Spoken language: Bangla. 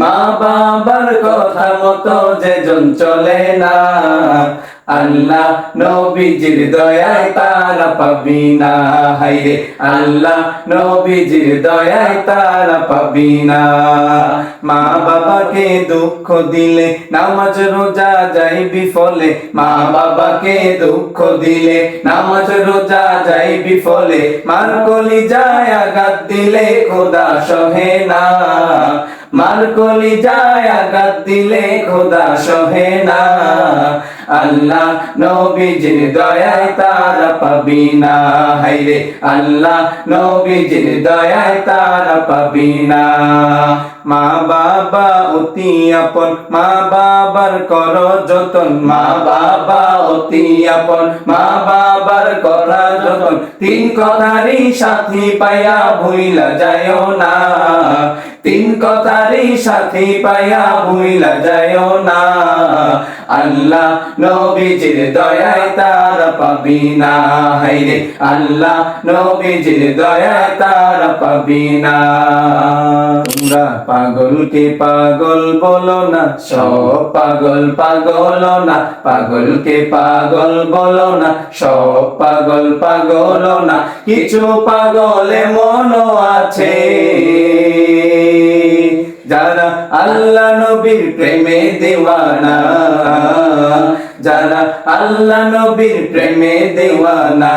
মা বাবার কথা মতো যেজন চলে না, আল্লাহ নবীজির দয়ায় তারা পাবি না। হাইরে আল্লাহ নবীজির দয়ায় তারা পাবি না। মা বাবাকে দুঃখ দিলে নামাজ রোজা যাই বিফলে মা বাবাকে দুঃখ দিলে নামাজ রোজা যাই বিফলে মার কলি যায় আঘাত দিলে খোদা সহে না। মার কলি যায় আঘাত দিলে খোদা সহে না। আল্লাহ নবীজির দয়ায় তারা পাবি না। হাইরে আল্লাহ নবীজির দয়ায় তারা পাবি না। মা বাবা অতি আপন, মা বাবার কর যতন। মা বাবা অতি আপন, মা বাবার করা যতন। তিন কথারই সাথী পাইয়া ভুইলা যায় না। তিন কথারই সাথী পাইয়া ভুইলা যায় না। আল্লাহ নবীজির দয়ায় তার পাবি না। হাইরে আল্লাহ নবীজির দয়ায় তার পাবি না। তোমরা পাগলকে পাগল বলো না, সব পাগল পাগল না। পাগলকে পাগল বলো না, সব পাগল পাগল না। কিছু পাগলে মন আছে। যারা আল্লাহ নবীর প্রেমে দেওয়ানা যারা আল্লাহ নবীর প্রেমে দেওয়ানা।